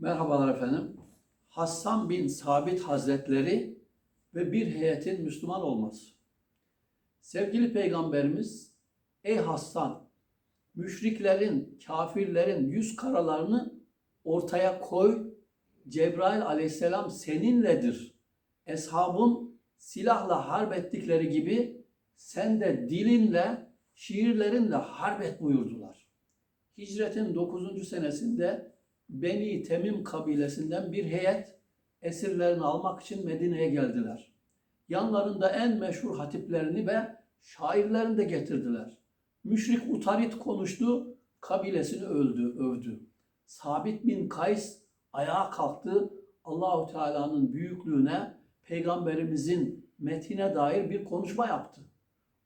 Merhabalar efendim. Hassan bin Sabit Hazretleri ve bir heyetin Müslüman olması. Sevgili Peygamberimiz, ey Hassan, müşriklerin, kafirlerin yüz karalarını ortaya koy. Cebrail aleyhisselam seninledir. Eshabın silahla harp ettikleri gibi sen de dilinle, şiirlerinle harp et buyurdular. Hicretin 9. senesinde Beni Temim kabilesinden bir heyet esirlerini almak için Medine'ye geldiler. Yanlarında en meşhur hatiplerini ve şairlerini de getirdiler. Müşrik Utarit konuştu, kabilesini öldü, övdü. Sabit bin Kays ayağa kalktı. Allahu Teala'nın büyüklüğüne, peygamberimizin metine dair bir konuşma yaptı.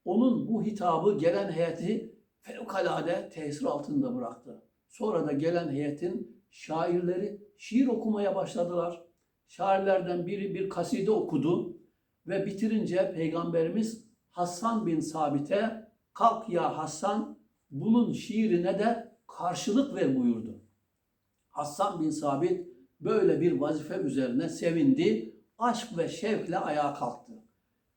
Onun bu hitabı gelen heyeti fevkalade tesir altında bıraktı. Sonra da gelen heyetin şairleri şiir okumaya başladılar. Şairlerden biri bir kaside okudu ve bitirince Peygamberimiz Hassan bin Sabit'e kalk ya Hassan bunun şiirine de karşılık ver buyurdu. Hassan bin Sabit böyle bir vazife üzerine sevindi, aşk ve şevkle ayağa kalktı.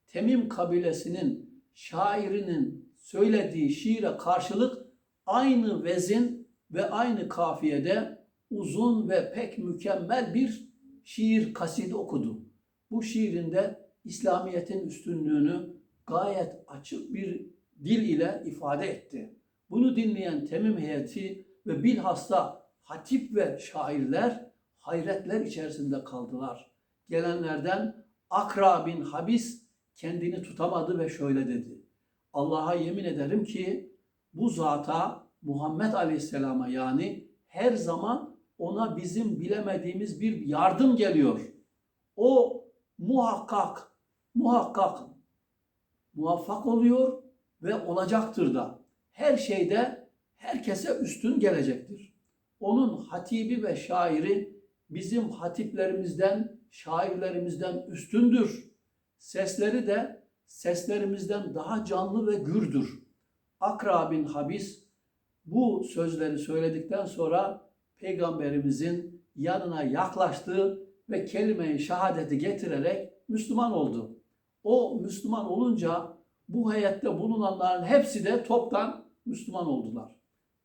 Temim kabilesinin şairinin söylediği şiire karşılık aynı vezin ve aynı kafiyede uzun ve pek mükemmel bir şiir kaside okudu. Bu şiirinde İslamiyet'in üstünlüğünü gayet açık bir dil ile ifade etti. Bunu dinleyen Temim heyeti ve bilhassa hatip ve şairler hayretler içerisinde kaldılar. Gelenlerden Akra bin Habis kendini tutamadı ve şöyle dedi. Allah'a yemin ederim ki bu zata Muhammed Aleyhisselam'a yani her zaman ona bizim bilemediğimiz bir yardım geliyor. O muhakkak, muhakkak muvaffak oluyor ve olacaktır da. Her şeyde herkese üstün gelecektir. Onun hatibi ve şairi bizim hatiplerimizden, şairlerimizden üstündür. Sesleri de seslerimizden daha canlı ve gürdür. Akra bin Habis bu sözleri söyledikten sonra peygamberimizin yanına yaklaştı ve kelime-i şehadeti getirerek Müslüman oldu. O Müslüman olunca bu heyette bulunanların hepsi de toptan Müslüman oldular.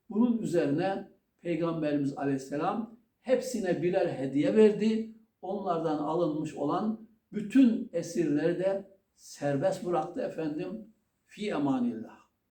Bunun üzerine Peygamberimiz Aleyhisselam hepsine birer hediye verdi. Onlardan alınmış olan bütün esirleri de serbest bıraktı efendim. Fi emanillah.